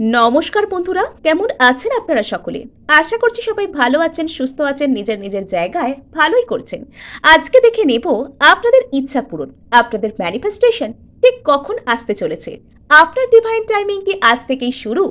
নমস্কার বন্ধুরা, কেমন আছেন আপনারা সকলে? আশা করছি সবাই ভালো আছেন, সুস্থ আছেন, নিজের নিজের জায়গায় ভালোই করছেন। আজকে দেখে নেব আপনাদের ইচ্ছা পূরণ, আপনাদের ম্যানিফেস্টেশন ঠিক কখন আসতে চলেছে। আপনার ডিভাইন টাইমিং কি আজ থেকেই শুরু?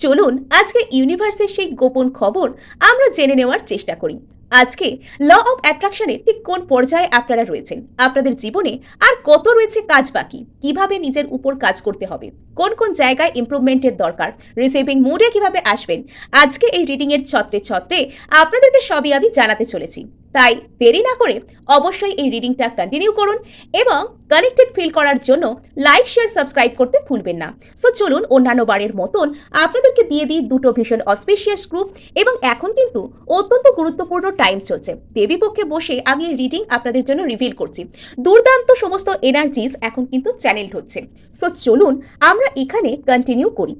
চলুন আজকে ইউনিভার্সের সেই গোপন খবর আমরা জেনে নেওয়ার চেষ্টা করি। আজকে ল অফ অ্যাট্রাকশনে ঠিক কোন পর্যায়ে আপনারা রয়েছেন? আপনাদের জীবনে আর কত রয়েছে কাজ বাকি? কীভাবে নিজের উপর কাজ করতে হবে? কোন কোন জায়গায় ইমপ্রুভমেন্টের দরকার? রিসিভিং মুডে কীভাবে আসবেন? আজকে এই রিডিং এর ছত্রে ছত্রে আপনাদেরকে সবই আমি জানাতে চলেছি। তাই দেরি না করে অবশ্যই এই রিডিংটা কন্টিনিউ করুন এবং কানেক্টেড ফিল করার জন্য লাইক শেয়ার সাবস্ক্রাইব করতে ভুলবেন না। সো চলুন অন্যান্য বারের মতন আপনাদেরকে দিয়ে দিই দুটো ভীষণ অসপিশিয়াস গ্রুপ এবং এখন কিন্তু অত্যন্ত গুরুত্বপূর্ণ টাইম চলছে। দেবীপক্ষে বসে আমি এই রিডিং আপনাদের জন্য রিভিল করছি। দুর্দান্ত সমস্ত এনার্জিস এখন কিন্তু চ্যানেলড হচ্ছে। সো চলুন আমরা এখানে কন্টিনিউ করি।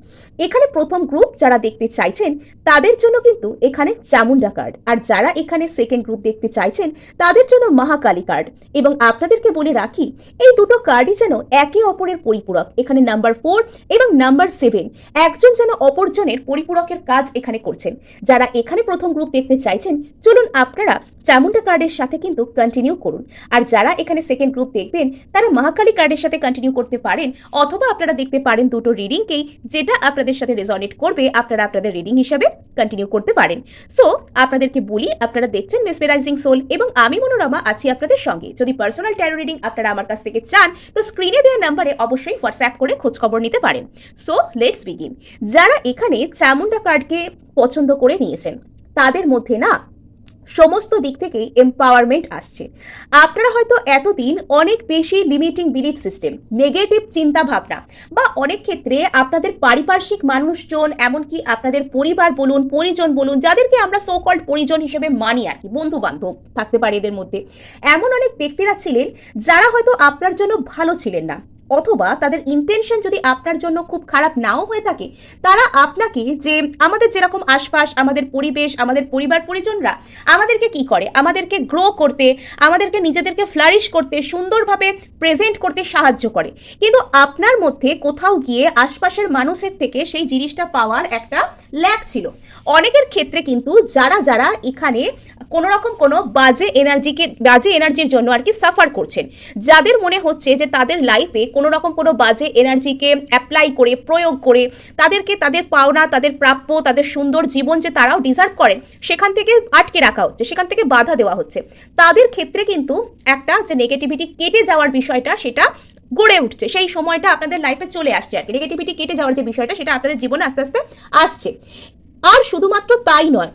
এখানে প্রথম গ্রুপ যারা দেখতে চাইছেন, তাদের জন্য কিন্তু এখানে চামুন্ডা কার্ড আর যারা এখানে সেকেন্ড গ্রুপ দেখতে চাইছেন, তাদের জন্য মহাকালী কার্ড এবং আপনাদেরকে বলে রাখি এই দুটো কার্ডই যেন একে অপরের পরিপূরক, এখানে নাম্বার ফোর এবং নাম্বার সেভেন একজন যেন অপরজনের পরিপূরকের কাজ এখানে করছেন। যারা এখানে প্রথম গ্রুপ দেখতে চাইছেন, চলুন আপনারা চামুন্ডা কার্ডের সাথে কিন্তু কন্টিনিউ করুন। আর যারা এখানে সেকেন্ড গ্রুপ দেখবেন, তারা মহাকালী কার্ডের সাথে কন্টিনিউ করতে পারেন, অথবা আপনারা দেখতে পারেন দুটো রিডিংকেই যেটা আপনাদের সাথে রেজনেট করবে, আপনারা আপনাদের রিডিং হিসাবে কন্টিনিউ করতে পারেন। সো আপনাদেরকে বলি, আপনারা দেখছেন মেসমেরাইজিং সোল এবং আমি মনোরমা আছি আপনাদের সঙ্গে। যদি পার্সোনাল ট্যারো রিডিং আপনারা আমার কাছ থেকে চান, তো স্ক্রিনে দেওয়া নাম্বারে অবশ্যই হোয়াটসঅ্যাপ করে খোঁজখবর নিতে পারেন। সো লেটস বিগিন যারা এখানে চামুন্ডা কার্ডকে পছন্দ করে নিয়েছেন, তাদের মধ্যে না সমস্ত দিক থেকেই এম্পাওয়ারমেন্ট আসছে। আপনারা হয়তো এতদিন অনেক বেশি লিমিটিং বিলিফ সিস্টেম নেগেটিভ চিন্তা ভাবনা বা অনেক ক্ষেত্রে আপনাদের পারিপার্শ্বিক মানুষজন, এমনকি আপনাদের পরিবার বলুন, পরিজন বলুন, যাদেরকে আমরা সো কল্ড পরিজন হিসেবে মানি আর কি বন্ধু বান্ধব থাকতে পারে এদের মধ্যে। এমন অনেক ব্যক্তিরা ছিলেন যারা হয়তো আপনার জন্য ভালো ছিলেন না। অথবা তাদের ইন্টেনশন যদি আপনার জন্য খুব খারাপ নাও হয়ে থাকে, তারা আপনাকে যে আমাদের যেরকম আশপাশ, আমাদের পরিবেশ, আমাদের পরিবার, পরিজনরা আমাদেরকে কি করে? আমাদেরকে গ্রো করতে, আমাদেরকে নিজেদেরকে ফ্লারিশ করতে, সুন্দরভাবে প্রেজেন্ট করতে সাহায্য করে। কিন্তু আপনার মধ্যে কোথাও গিয়ে আশপাশের মানুষের থেকে সেই জিনিসটা পাওয়ার একটা ল্যাক ছিল। অনেকের ক্ষেত্রে কিন্তু যারা যারা এখানে কোনো রকম কোনো বাজে এনার্জিকে বাজে এনার্জির জন্য আর কি সাফার করছেন, যাদের মনে হচ্ছে যে তাদের লাইফে কোনো রকম কোনো বাজে এনার্জিকে অ্যাপ্লাই করে, প্রয়োগ করে, তাদেরকে তাদের পাওনা, তাদের প্রাপ্য, তাদের সুন্দর জীবন যে তারাও ডিজার্ভ করেন সেখান থেকে আটকে রাখা হচ্ছে, সেখান থেকে বাধা দেওয়া হচ্ছে। তাদের ক্ষেত্রে কিন্তু একটা যে নেগেটিভিটি কেটে যাওয়ার বিষয়টা সেটা গড়ে উঠছে। সেই সময়টা আপনাদের লাইফে চলে আসছে আর কি। নেগেটিভিটি কেটে যাওয়ার যে বিষয়টা সেটা আপনাদের জীবনে আস্তে আস্তে আসছে। আর শুধুমাত্র তাই নয়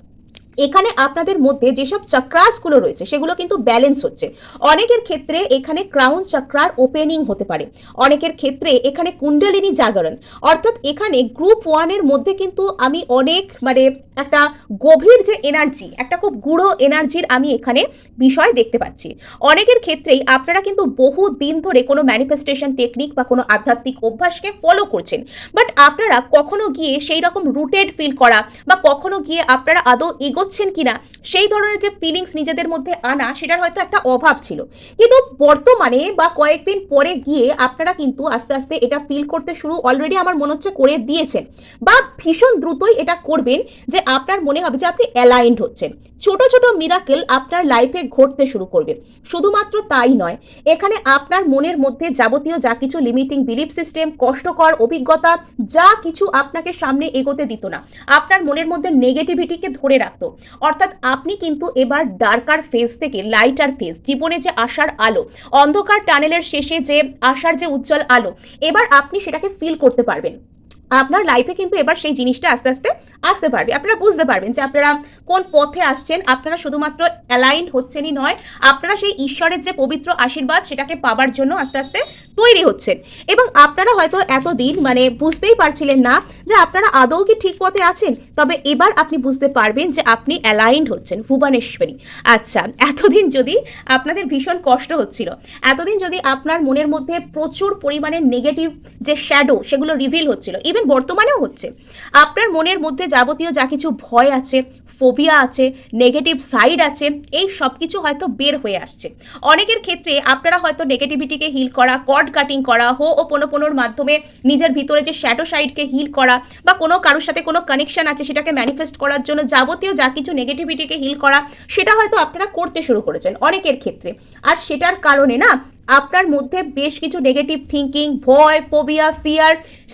এখানে আপনাদের মধ্যে যেসব চক্রাসগুলো রয়েছে, সেগুলো কিন্তু ব্যালেন্স হচ্ছে। অনেকের ক্ষেত্রে এখানে ক্রাউন চক্রার ওপেনিং হতে পারে। অনেকের ক্ষেত্রে এখানে কুণ্ডলিনী জাগরণ অর্থাৎ এখানে গ্রুপ ওয়ানের মধ্যে কিন্তু আমি অনেক মানে একটা গভীর যে এনার্জি একটা খুব গুঁড়ো এনার্জির আমি এখানে বিষয় দেখতে পাচ্ছি। অনেকের ক্ষেত্রেই আপনারা কিন্তু বহু দিন ধরে কোনো ম্যানিফেস্টেশন টেকনিক বা কোনো আধ্যাত্মিক অভ্যাসকে ফলো করছেন। বাট আপনারা কখনো গিয়ে সেই রকম রুটেড ফিল করা বা কখনো গিয়ে আপনারা আদৌ এগোচ্ছেন কিনা, সেই ধরনের যে ফিলিংস নিজেদের মধ্যে আনা, সেটার হয়তো একটা অভাব ছিল। কিন্তু বর্তমানে বা কয়েকদিন পরে গিয়ে আপনারা কিন্তু আস্তে আস্তে এটা ফিল করতে শুরু অলরেডি আমার মনে হচ্ছে করে দিয়েছেন। বা ভীষণ দ্রুতই এটা করবেন যে আপনার মনে হবে যে আপনি অ্যালাইন্ড হচ্ছেন। ছোট ছোট মিরাকেল আপনার লাইফে ঘটতে শুরু করবে। শুধুমাত্র তাই নয়, এখানে আপনার মনের মধ্যে যাবতীয় যা কিছু লিমিটিং বিলিফ সিস্টেম কষ্টকর অভিজ্ঞতা, যা কিছু আপনাকে সামনে এগোতে দিত না, আপনার মনের মধ্যে নেগেটিভিটিকে ধরে রাখতো। অর্থাৎ আপনি কিন্তু এবার ডার্কার ফেজ থেকে লাইটার ফেজ জীবনে যে আশার আলো, অন্ধকার টানেলের শেষে যে আশার যে উজ্জ্বল আলো, এবার আপনি সেটাকে ফিল করতে পারবেন। আপনার লাইফে কিন্তু এবার সেই জিনিসটা আস্তে আস্তে আসতে পারবে। আপনারা বুঝতে পারবেন যে আপনারা কোন পথে আসছেন, আপনারা শুধুমাত্র অ্যালাইন হচ্ছেনই নয়, আপনারা সেই ঈশ্বরের যে পবিত্র আশীর্বাদ সেটাকে পাবার জন্য আস্তে আস্তে তৈরি হচ্ছেন। এবং আপনারা হয়তো এতদিন মানে বুঝতেই পারছিলেন না যে আপনারা আদৌ কি ঠিক পথে আছেন, তবে এবার আপনি বুঝতে পারবেন যে আপনি অ্যালাইন্ড হচ্ছেন, ভুবনেশ্বরী। আচ্ছা এতদিন যদি আপনাদের ভীষণ কষ্ট হচ্ছিল, এতদিন যদি আপনার মনের মধ্যে প্রচুর পরিমাণে নেগেটিভ যে শ্যাডো সেগুলো রিভিল হচ্ছিল ইভেন বর্তমানেও হচ্ছে। আপনার মনের মধ্যে যাবতীয় যা কিছু ভয় আছে ফোবিয়া আছে নেগেটিভ সাইড আছে, এই সব কিছু হয়তো বের হয়ে আসছে। অনেকের ক্ষেত্রে আপনারা হয়তো নেগেটিভিটিকে হিল করা কর্ড কাটিং করা, হো ও পোনোর মাধ্যমে নিজের ভিতরে যে শ্যাডো সাইডকে হিল করা বা কোনো কারোর সাথে কোনো কানেকশন আছে সেটাকে ম্যানিফেস্ট করার জন্য যাবতীয় যা কিছু নেগেটিভিটিকে হিল করা, সেটা হয়তো আপনারা করতে শুরু করেছেন অনেকের ক্ষেত্রে। আর সেটার কারণে না, আপনার মধ্যে বেশ কিছু নেগেটিভ থিঙ্কিং ভয় ফোবিয়া ফিয়ার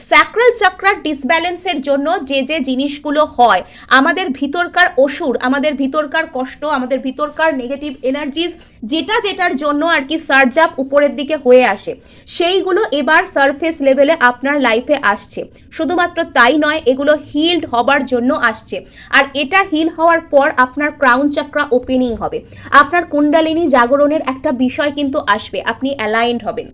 স্যাক্রাল চক্রার ডিসব্যালেন্সের জন্য যে যে জিনিসগুলো হয়, আমাদের ভিতরকার অসুর, আমাদের ভিতরকার কষ্ট, আমাদের ভিতরকার নেগেটিভ এনার্জিস যেটা যেটার জন্য আর কি সার্জ আপ উপরের দিকে হয়ে আসে, সেইগুলো এবার সারফেস লেভেলে আপনার লাইফে আসছে। শুধুমাত্র তাই নয়, এগুলো হিলড হবার জন্য আসছে। আর এটা হিল হওয়ার পর আপনার ক্রাউন চক্রা ওপেনিং হবে। আপনার কুণ্ডালিনী জাগরণের একটা বিষয় কিন্তু আসবে, আপনি অ্যালাইন্ড হবেন।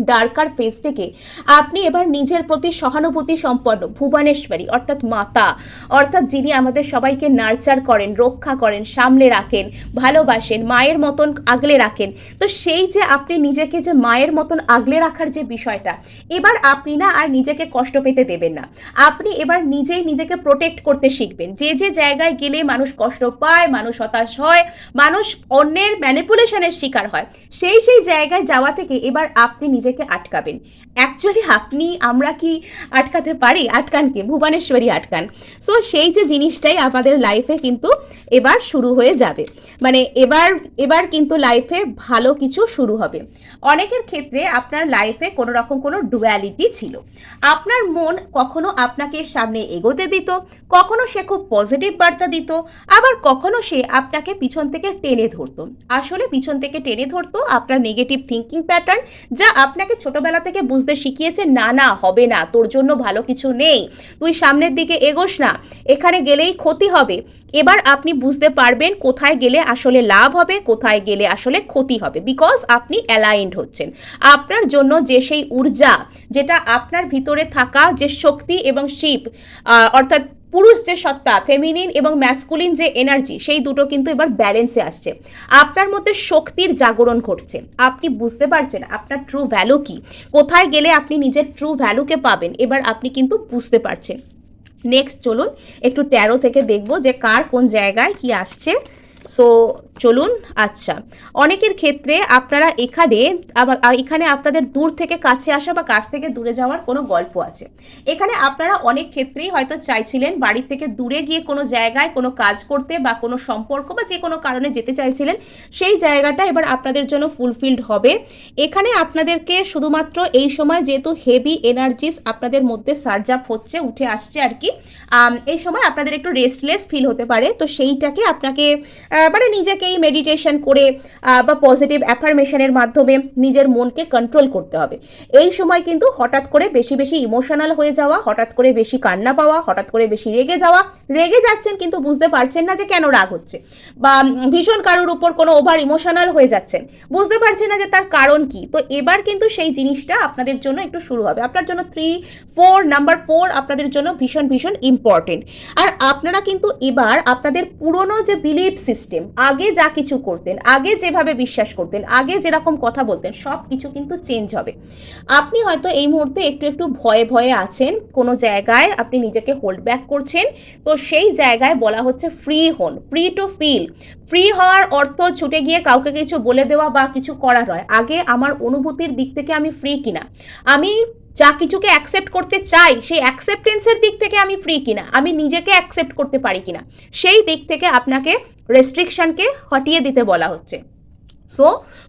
ডার্কার ফেস থেকে আপনি এবার নিজের প্রতি সহানুভূতি সম্পন্ন ভুবনেশ্বরী, অর্থাৎ মাতা, অর্থাৎ যিনি আমাদের সবাইকে নার্চার করেন, রক্ষা করেন, সামলে রাখেন, ভালোবাসেন, মায়ের মতন আগলে রাখেন, তো সেই যে আপনি নিজেকে যে মায়ের মতন আগলে রাখার যে বিষয়টা, এবার আপনি না আর নিজেকে কষ্ট পেতে দেবেন না। আপনি এবার নিজেই নিজেকে প্রোটেক্ট করতে শিখবেন। যে যে জায়গায় গেলে মানুষ কষ্ট পায়, মানুষ হতাশ হয়, মানুষ অন্যের ম্যানিপুলেশনের শিকার হয়, সেই সেই জায়গায় যাওয়া থেকে এবার আপনি নিজেকে আটকাবেন। অ্যাকচুয়ালি আপনি, আমরা কি আটকাতে পারি? আটকান কি? ভুবনেশ্বরী আটকান। সো সেই যে জিনিসটাই আমাদের লাইফে কিন্তু এবার শুরু হয়ে যাবে। মানে এবার এবার কিন্তু লাইফে ভালো কিছু শুরু হবে। অনেকের ক্ষেত্রে আপনার লাইফে কোনো রকম কোনো ডুয়ালিটি ছিল। আপনার মন কখনো আপনাকে সামনে এগোতে দিত, কখনো সে খুব পজিটিভ বার্তা দিত, আবার কখনো সে আপনাকে পিছন থেকে টেনে ধরতো। আসলে পিছন থেকে টেনে ধরতো আপনার নেগেটিভ থিঙ্কিং প্যাটার্ন যা আপনাকে ছোটবেলা থেকে বুঝতে শিখিয়েছে, না না, হবে না, তোর জন্য ভালো কিছু নেই, তুই সামনের দিকে এগোস না, এখানে গেলেই ক্ষতি হবে। এবার আপনি বুঝতে পারবেন কোথায় গেলে আসলে লাভ হবে, কোথায় গেলে আসলে ক্ষতি হবে বিকজ আপনি অ্যালাইন্ড হচ্ছেন। আপনার জন্য যে সেই ঊর্জা, যেটা আপনার ভিতরে থাকা যে শক্তি এবং শিপ অর্থাৎ পুরুষ যে সত্তা ফেমিনিন এবং ম্যাসকুলিন যে এনার্জি সেই দুটো কিন্তু এবার ব্যালেন্সে আসছে। আপনার মধ্যে শক্তির জাগরণ ঘটছে। আপনি বুঝতে পারছেন আপনার ট্রু ভ্যালু কি। কোথায় গেলে আপনি নিজের ট্রু ভ্যালুকে পাবেন, এবার আপনি কিন্তু বুঝতে পারছেন। নেক্সট চলুন, একটু ট্যারো থেকে দেখব যে কার কোন জায়গায় কি আসছে। সো চলুন আচ্ছা। অনেকের ক্ষেত্রে আপনারা এখানে এখানে আপনাদের দূর থেকে কাছে আসা বা কাছ থেকে দূরে যাওয়ার কোনো গল্প আছে। এখানে আপনারা অনেক ক্ষেত্রেই হয়তো চাইছিলেন বাড়ি থেকে দূরে গিয়ে কোনো জায়গায় কোনো কাজ করতে বা কোনো সম্পর্ক বা যে কোনো কারণে যেতে চাইছিলেন, সেই জায়গাটা এবার আপনাদের জন্য ফুলফিলড হবে। এখানে আপনাদেরকে শুধুমাত্র এই সময় যেহেতু হেভি এনার্জিস আপনাদের মধ্যে সার্জ আপ হচ্ছে, উঠে আসছে আর কি এই সময় আপনাদের একটু রেস্টলেস ফিল হতে পারে। তো সেইটাকে আপনাকে মানে মানে নিজেকেই মেডিটেশন করে বা পজিটিভ অ্যাফার্মেশনের মাধ্যমে নিজের মনকে কন্ট্রোল করতে হবে। এই সময় কিন্তু হঠাৎ করে বেশি বেশি ইমোশনাল হয়ে যাওয়া, হঠাৎ করে বেশি কান্না পাওয়া, হঠাৎ করে বেশি রেগে যাওয়া, রেগে যাচ্ছেন কিন্তু বুঝতে পারছেন না যে কেন রাগ হচ্ছে বা ভীষণ কারোর উপর কোনো ওভার ইমোশনাল হয়ে যাচ্ছেন। বুঝতে পারছেন না যে তার কারণ কি। তো এবার কিন্তু সেই জিনিসটা আপনাদের জন্য একটু শুরু হবে। আপনার জন্য থ্রি ফোর নাম্বার ফোর আপনাদের জন্য ভীষণ ভীষণ ইম্পর্টেন্ট আর আপনারা কিন্তু এবার আপনাদের পুরনো যে বিলিভ সিস্টেম আগে যা কিছু করতেন, আগে যেভাবে বিশ্বাস করতেন, আগে যেরকম কথা বলতেন, সব কিছু কিন্তু চেঞ্জ হবে। আপনি হয়তো এই মুহূর্তে একটু একটু ভয়ে ভয়ে আছেন, কোনো জায়গায় আপনি নিজেকে হোল্ড ব্যাক করছেন, তো সেই জায়গায় বলা হচ্ছে ফ্রি হন ফ্রি টু ফিল ফ্রি হওয়ার অর্থ ছুটে গিয়ে কাউকে কিছু বলে দেওয়া বা কিছু করা নয়। আগে আমার অনুভূতির দিক থেকে আমি ফ্রি কিনা? আমি যা কিছুকে অ্যাকসেপ্ট করতে চাই, সেই অ্যাকসেপ্টেন্সের দিক থেকে আমি ফ্রি কিনা? আমি নিজেকে অ্যাকসেপ্ট করতে পারি কিনা? সেই দিক থেকে আপনাকে রেস্ট্রিকশনকে হটিয়ে দিতে বলা হচ্ছে। সো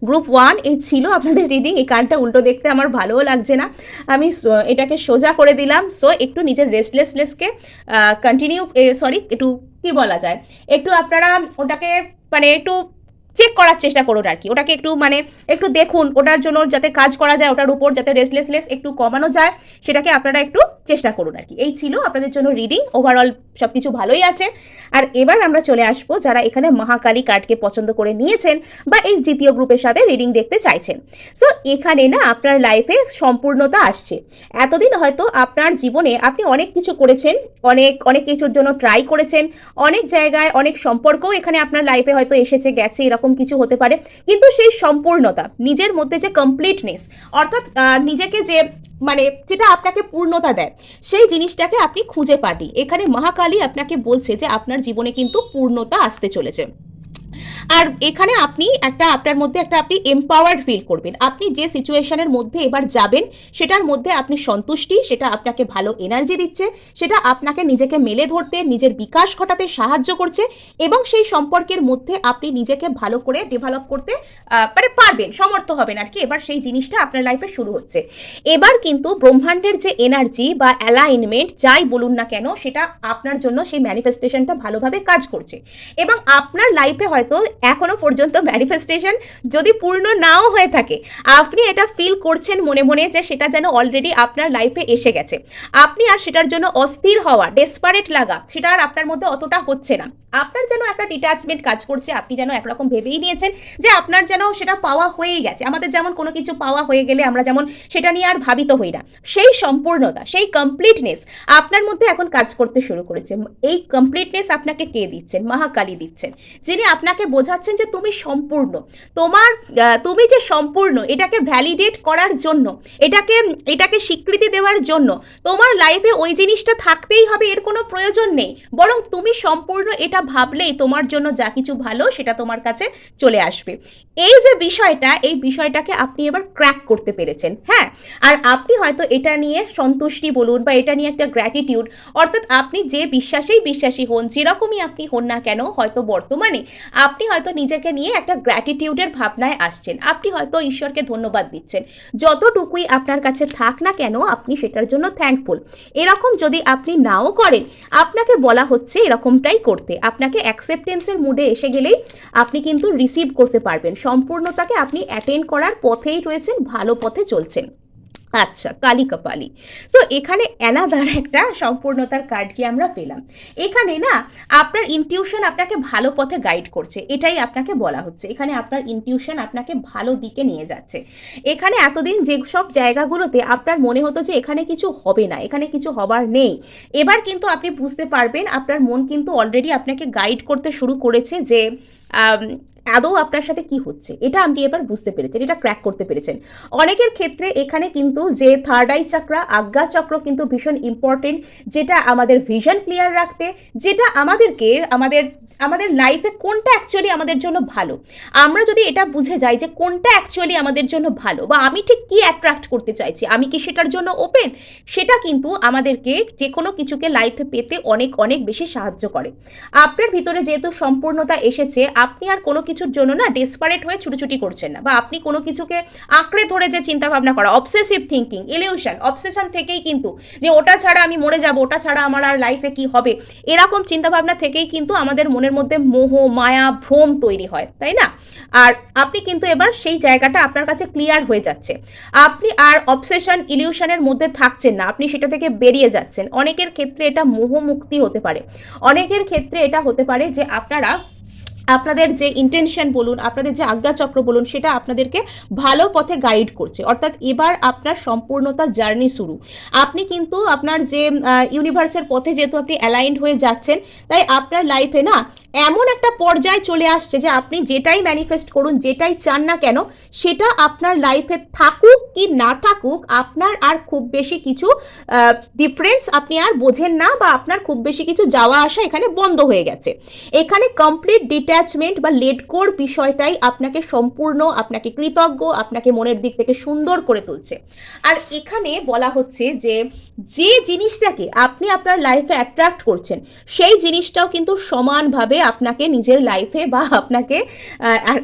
গ্রুপ ওয়ান এই ছিল আপনাদের রিডিং এই কানটা উল্টো দেখতে আমার ভালোও লাগছে না। আমি এটাকে সোজা করে দিলাম। সো একটু নিজের রেস্টলেসনেসকে কন্টিনিউ সরি একটু কি বলা যায়? একটু আপনারা ওটাকে মানে একটু চেক করার চেষ্টা করুন আর কি। ওটাকে একটু মানে একটু দেখুন, ওটার জন্য যাতে কাজ করা যায়, ওটার উপর যাতে রেস্টলেসলেস একটু কমানো যায়, সেটাকে আপনারা একটু চেষ্টা করুন আর কি। এই ছিল আপনাদের জন্য রিডিং ওভারঅল সব কিছু ভালোই আছে। আর এবার আমরা চলে আসব যারা এখানে মহাকালী কার্ডকে পছন্দ করে নিয়েছেন বা এই দ্বিতীয় গ্রুপের সাথে রিডিং দেখতে চাইছেন। সো এখানে না আপনার লাইফে সম্পূর্ণতা আসছে। এতদিন হয়তো আপনার জীবনে আপনি অনেক কিছু করেছেন, অনেক অনেক কিছুর জন্য ট্রাই করেছেন, অনেক জায়গায় অনেক সম্পর্কও এখানে আপনার লাইফে হয়তো এসেছে, গেছে, এরকম কিছু হতে পারে। কিন্তু সেই সম্পূর্ণতা, নিজের মধ্যে যে কমপ্লিটনেস অর্থাৎ নিজেকে যে মানে যেটা আপনাকে পূর্ণতা দেয়, সেই জিনিসটাকে আপনি খুঁজে পাটি এখানে মহাকাল কালী আপনাকে বলছে যে আপনার জীবনে কিন্তু পূর্ণতা আসতে চলেছে। আর এখানে আপনি একটা, আপনার মধ্যে একটা আপনি এম্পাওয়ার্ড ফিল করবেন। আপনি যে সিচুয়েশনের মধ্যে এবার যাবেন, সেটার মধ্যে আপনি সন্তুষ্টি, সেটা আপনাকে ভালো এনার্জি দিচ্ছে, সেটা আপনাকে নিজেকে মেলে ধরতে, নিজের বিকাশ ঘটাতে সাহায্য করছে এবং সেই সম্পর্কের মধ্যে আপনি নিজেকে ভালো করে ডেভেলপ করতে মানে পারবেন, সমর্থ হবেন আর কি। এবার সেই জিনিসটা আপনার লাইফে শুরু হচ্ছে। এবার কিন্তু ব্রহ্মাণ্ডের যে এনার্জি বা অ্যালাইনমেন্ট যাই বলুন না কেন, সেটা আপনার জন্য সেই ম্যানিফেস্টেশনটা ভালোভাবে কাজ করছে। এবং আপনার লাইফে হয়তো এখনও পর্যন্ত ম্যানিফেস্টেশন যদি পূর্ণ নাও হয়ে থাকে, আপনি এটা ফিল করছেন মনে মনে যে সেটা যেন অলরেডি আপনার লাইফে এসে গেছে। আপনি আর সেটার জন্য অস্থির হওয়া ডেসপারেট লাগা, সেটা আর আপনার মধ্যে অতটা হচ্ছে না। আপনার যেন একটা ডিট্যাচমেন্ট কাজ করছে, আপনি যেন একরকম ভেবেই নিয়েছেন যে আপনার যেন সেটা পাওয়া হয়েই গেছে। আমাদের যেমন কোনো কিছু পাওয়া হয়ে গেলে আমরা যেমন সেটা নিয়ে আর ভাবিত হই না। সেই সম্পূর্ণতা, সেই কমপ্লিটনেস আপনার মধ্যে এখন কাজ করতে শুরু করেছে। এই কমপ্লিটনেস আপনাকে কে দিচ্ছেন? মহাকালী দিচ্ছেন, যিনি আপনাকে বোঝাচ্ছেন যে তুমি সম্পূর্ণ। তোমার তুমি যে সম্পূর্ণ, এটাকে ভ্যালিডেট করার জন্য, এটাকে এটাকে স্বীকৃতি দেওয়ার জন্য, তোমার লাইফে ওই জিনিসটা থাকতেই হবে, এর কোনো প্রয়োজন নেই। বরং তুমি সম্পূর্ণ এটা ভাবলেই তোমার জন্য যা কিছু ভালো, সেটা তোমার কাছে চলে আসবে। এই যে বিষয়টা, এই বিষয়টাকে আপনি এবার ক্র্যাক করতে পেরেছেন হ্যাঁ? আর আপনি হয়তো এটা নিয়ে সন্তুষ্টি বলুন বা এটা নিয়ে একটা গ্র্যাটিটিউড অর্থাৎ আপনি যে বিশ্বাসেই বিশ্বাসী হন, যেরকমই আপনি হন না কেন, হয়তো বর্তমানে আপনি হয়তো নিজেকে নিয়ে একটা গ্র্যাটিটিউডের ভাবনায় আসছেন। আপনি হয়তো ঈশ্বরকে ধন্যবাদ দিচ্ছেন। যতটুকুই আপনার কাছে থাক না কেন, আপনি সেটার জন্য থ্যাঙ্কফুল এরকম যদি আপনি নাও করেন, আপনাকে বলা হচ্ছে এরকমটাই করতে। আপনাকে অ্যাকসেপ্টেন্সের মুডে এসে গেলেই আপনি কিন্তু রিসিভ করতে পারবেন। সম্পূর্ণতাকে আপনি অ্যাটেন্ড করার পথেই রয়েছেন, ভালো পথে চলছেন। আচ্ছা কালী কপালি। সো এখানে অ্যানাদার একটা সম্পূর্ণতার কার্ড কি আমরা পেলাম? এখানে না, আপনার ইনটিউশন আপনাকে ভালো পথে গাইড করছে, এটাই আপনাকে বলা হচ্ছে। এখানে আপনার ইনটিউশন আপনাকে ভালো দিকে নিয়ে যাচ্ছে। এখানে এতদিন যে সব জায়গাগুলোতে আপনার মনে হতো যে এখানে কিছু হবে না, এখানে কিছু হবার নেই। এবার কিন্তু আপনি বুঝতে পারবেন, আপনার মন কিন্তু অলরেডি আপনাকে গাইড করতে শুরু করেছে যে আদৌ আপনার সাথে কি হচ্ছে? এটা আপনি এবার বুঝতে পেরেছেন, এটা ক্র্যাক করতে পেরেছেন। অনেকের ক্ষেত্রে এখানে কিন্তু যে থার্ড আই চক্রা আজ্ঞা চক্র কিন্তু ভীষণ ইম্পর্টেন্ট যেটা আমাদের ভিশন ক্লিয়ার রাখতে, যেটা আমাদেরকে, আমাদের আমাদের লাইফে কোনটা অ্যাকচুয়ালি আমাদের জন্য ভালো? আমরা যদি এটা বুঝে যাই যে কোনটা অ্যাকচুয়ালি আমাদের জন্য ভালো, বা আমি ঠিক কি অ্যাট্রাক্ট করতে চাইছি, আমি কি সেটার জন্য ওপেন সেটা কিন্তু আমাদেরকে যে কোনো কিছুকে লাইফে পেতে অনেক অনেক বেশি সাহায্য করে। আপনার ভিতরে যেহেতু সম্পূর্ণতা এসেছে, আপনি আর কোনো কিছুর জন্য না ডেসপারেট হয়ে ছুটোছুটি করছেন না। বা আপনি কোনো কিছুকে আঁকড়ে ধরে যে চিন্তা ভাবনা করা অবসেসিভ থিঙ্কিং ইলিউশন অবসেশন থেকেই কিন্তু যে ওটা ছাড়া আমি মরে যাব, ওটা ছাড়া আমার আর লাইফে কি হবে, এরকম চিন্তাভাবনা থেকেই কিন্তু আমাদের মনের মধ্যে মোহ, মায়া, ভ্রম তৈরি হয়, তাই না? আর আপনি কিন্তু এবার সেই জায়গাটা আপনার কাছে ক্লিয়ার হয়ে যাচ্ছে। আপনি আর অবসেশন ইলিউশনের মধ্যে থাকছেন না, আপনি সেটা থেকে বেরিয়ে যাচ্ছেন। অনেকের ক্ষেত্রে এটা মোহমুক্তি হতে পারে। অনেকের ক্ষেত্রে এটা হতে পারে যে আপনারা আপনাদের যে ইন্টেনশন বলুন, আপনাদের যে আজ্ঞাচক্র বলুন, সেটা আপনাদেরকে ভালো পথে গাইড করছে। অর্থাৎ এবার আপনার সম্পূর্ণতা জার্নি শুরু। আপনি কিন্তু আপনার যে ইউনিভার্সের পথে যেহেতু আপনি অ্যালাইন্ড হয়ে যাচ্ছেন, তাই আপনার লাইফে না এমন একটা পর্যায়ে চলে আসছে যে আপনি যেটাই ম্যানিফেস্ট করুন, যেটাই চান না কেন, সেটা আপনার লাইফে থাকুক কি না থাকুক, আপনার আর খুব বেশি কিছু ডিফারেন্স আপনি আর বোঝেন না বা আপনার খুব বেশি কিছু যাওয়া আসা এখানে বন্ধ হয়ে গেছে। এখানে কমপ্লিট ডিট্যাচমেন্ট বা লেট কোর বিষয়টাই আপনাকে সম্পূর্ণ, আপনাকে কৃতজ্ঞ, আপনাকে মনের দিক থেকে সুন্দর করে তুলছে। আর এখানে বলা হচ্ছে যে যে জিনিসটাকে আপনি আপনার লাইফে অ্যাট্রাক্ট করছেন, সেই জিনিসটাও কিন্তু সমানভাবে আপনাকে নিজের লাইফে বা আপনাকে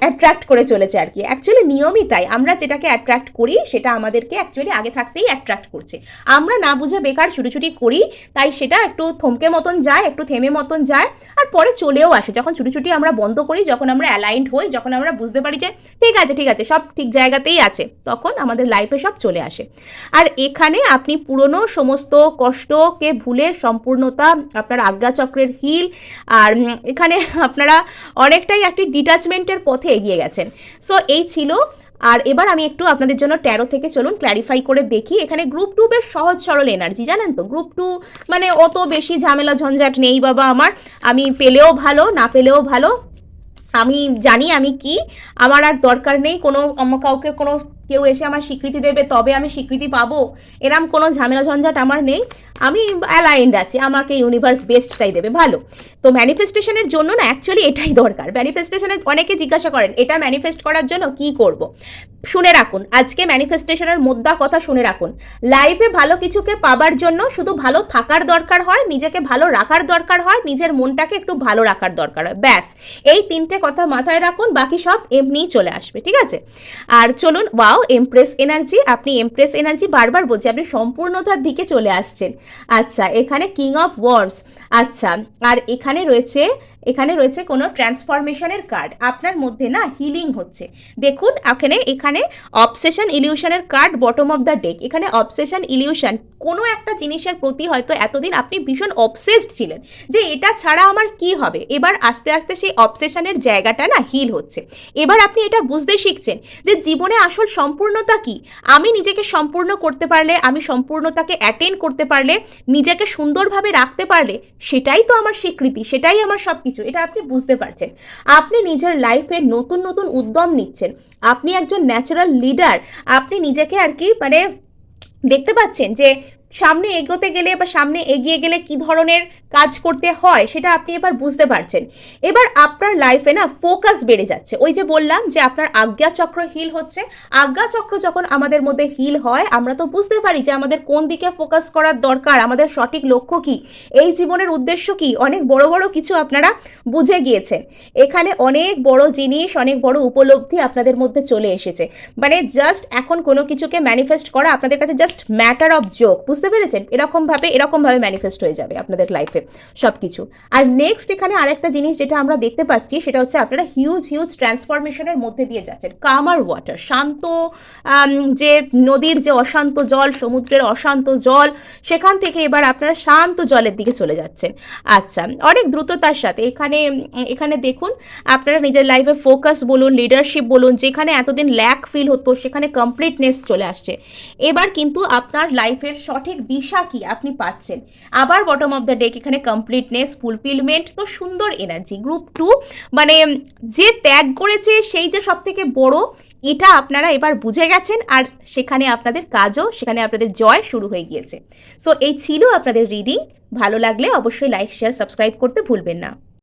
অ্যাট্রাক্ট করে চলেছে আর কি। অ্যাকচুয়ালি নিয়মই তাই আমরা যেটাকে অ্যাট্রাক্ট করি, সেটা আমাদেরকে অ্যাকচুয়ালি আগে থাকতেই অ্যাট্রাক্ট করছে। আমরা না বুঝে বেকার ছুটোছুটি করি, তাই সেটা একটু থমকে মতন যায়, একটু থেমে মতন যায়, আর পরে চলেও আসে। যখন ছুটোছুটি আমরা বন্ধ করি, যখন আমরা অ্যালাইন্ড হই, যখন আমরা বুঝতে পারি যে ঠিক আছে ঠিক আছে, সব ঠিক জায়গাতেই আছে, তখন আমাদের লাইফে সব চলে আসে। আর এখানে আপনি পুরনো সমস্ত কষ্টকে ভুলে সম্পূর্ণতা, আপনার আজ্ঞাচক্রের হিল আর এখানে আপনারা অনেকটাই একটি ডিটাচমেন্টের পথে এগিয়ে গেছেন। সো এই ছিল, আর এবার আমি একটু আপনাদের জন্য ট্যারো থেকে চলুন ক্ল্যারিফাই করে দেখি। এখানে গ্রুপ টু বেশ সহজ, সরল এনার্জি জানেন তো? গ্রুপ টু মানে অত বেশি ঝামেলা, ঝঞ্ঝাট নেই বাবা আমার। আমি পেলেও ভালো, না পেলেও ভালো আমি জানি আমি কি আমার আর দরকার নেই কোনো আমার কাউকে কোনো কেউ এসে আমার স্বীকৃতি দেবে, তবে আমি স্বীকৃতি পাবো। এরম কোনো ঝামেলা ঝঞ্ঝাট আমার নেই। আমি অ্যালাইন্ড আছি, আমাকে ইউনিভার্স বেস্টটাই দেবে, ভালো। তো ম্যানিফেস্টেশনের জন্য না অ্যাকচুয়ালি এটাই দরকার। ম্যানিফেস্টেশনে অনেকে জিজ্ঞাসা করেন, এটা ম্যানিফেস্ট করার জন্য কি করব? শুনে রাখুন, আজকে ম্যানিফেস্টেশনের মুদ্রা কথা শুনে রাখুন। লাইফে ভালো কিছুকে পাবার জন্য শুধু ভালো থাকার দরকার হয়, নিজেকে ভালো রাখার দরকার হয়, নিজের মনটাকে একটু ভালো রাখার দরকার হয়, ব্যাস। এই তিনটে কথা মাথায় রাখুন, বাকি সব এমনিই চলে আসবে, ঠিক আছে? আর চলুন ওয়াও এমপ্রেস এনার্জি আপনি এমপ্রেস এনার্জি বারবার বলছি, আপনি সম্পূর্ণতার দিকে চলে আসছেন। আচ্ছা এখানে কিং অফ ওয়ার্ডস আচ্ছা আর এখানে রয়েছে এখানে রয়েছে কোনো ট্রান্সফরমেশনের কার্ড আপনার মধ্যে না হিলিং হচ্ছে। দেখুন, এখানে এখানে obsession ইলিউশনের card bottom of the deck এখানে অবসেশন ইলিউশন কোনো একটা জিনিসের প্রতি হয়তো এতদিন আপনি ভীষণ অবসেসড ছিলেন যে এটা ছাড়া আমার কি হবে? এবার আস্তে আস্তে সেই অবসেশনের জায়গাটা না হিল হচ্ছে। এবার আপনি এটা বুঝতে শিখছেন যে জীবনে আসল সম্পূর্ণতা কি? আমি নিজেকে সম্পূর্ণ করতে পারলে, আমি সম্পূর্ণতাকে অ্যাটেন্ড করতে পারলে, নিজেকে সুন্দরভাবে রাখতে পারলে, সেটাই তো আমার স্বীকৃতি, সেটাই আমার সব কিছু এটা আপনি বুঝতে পারছেন। আপনি নিজের লাইফে নতুন নতুন উদ্যম নিচ্ছেন। আপনি একজন ন্যাচারাল লিডার আপনি নিজেকে আর কি মানে দেখতে পাচ্ছেন যে সামনে এগোতে গেলে বা সামনে এগিয়ে গেলে কি ধরনের কাজ করতে হয় সেটা আপনি এবার বুঝতে পারছেন। এবার আপনার লাইফে না ফোকাস বেড়ে যাচ্ছে। ওই যে বললাম যে আপনার আজ্ঞা চক্র হিল হচ্ছে। আজ্ঞা চক্র যখন আমাদের মধ্যে হিল হয়, আমরা তো বুঝতে পারি যে আমাদের কোন দিকে ফোকাস করার দরকার, আমাদের সঠিক লক্ষ্য কি। এই জীবনের উদ্দেশ্য কি? অনেক বড় বড় কিছু আপনারা বুঝে গিয়েছেন। এখানে অনেক বড় জিনিস, অনেক বড় উপলব্ধি আপনাদের মধ্যে চলে এসেছে। মানে জাস্ট এখন কোনো কিছুকে ম্যানিফেস্ট করা আপনাদের কাছে জাস্ট ম্যাটার অফ জোক বুঝতে পেরেছেন? এরকমভাবে এরকমভাবে ম্যানিফেস্ট হয়ে যাবে আপনাদের লাইফে সব কিছু আর নেক্সট এখানে আরেকটা জিনিস যেটা আমরা দেখতে পাচ্ছি, সেটা হচ্ছে আপনারা হিউজ হিউজ ট্রান্সফরমেশনের মধ্যে দিয়ে যাচ্ছেন। কামার ওয়াটার শান্ত যে নদীর যে অশান্ত জল, সমুদ্রের অশান্ত জল, সেখান থেকে এবার আপনারা শান্ত জলের দিকে চলে যাচ্ছেন। আচ্ছা অনেক দ্রুততার সাথে এখানে এখানে দেখুন, আপনারা নিজের লাইফে ফোকাস বলুন লিডারশিপ বলুন, যেখানে এতদিন ল্যাক ফিল হতো, সেখানে কমপ্লিটনেস চলে আসছে। এবার কিন্তু আপনার লাইফের সঠিক দিশা কি আপনি পাচ্ছেন। আবার বটম অফ দ্য ডেক এখানে কমপ্লিটনেস ফুলফিলমেন্ট তো সুন্দর এনার্জি গ্রুপ টু মানে যে ত্যাগ করেছে সেই যে সব থেকে বড়, এটা আপনারা এবার বুঝে গেছেন আর সেখানে আপনাদের কাজও, সেখানে আপনাদের জয় শুরু হয়ে গিয়েছে। সো এই ছিল আপনাদের রিডিং ভালো লাগলে অবশ্যই লাইক শেয়ার সাবস্ক্রাইব করতে ভুলবেন না।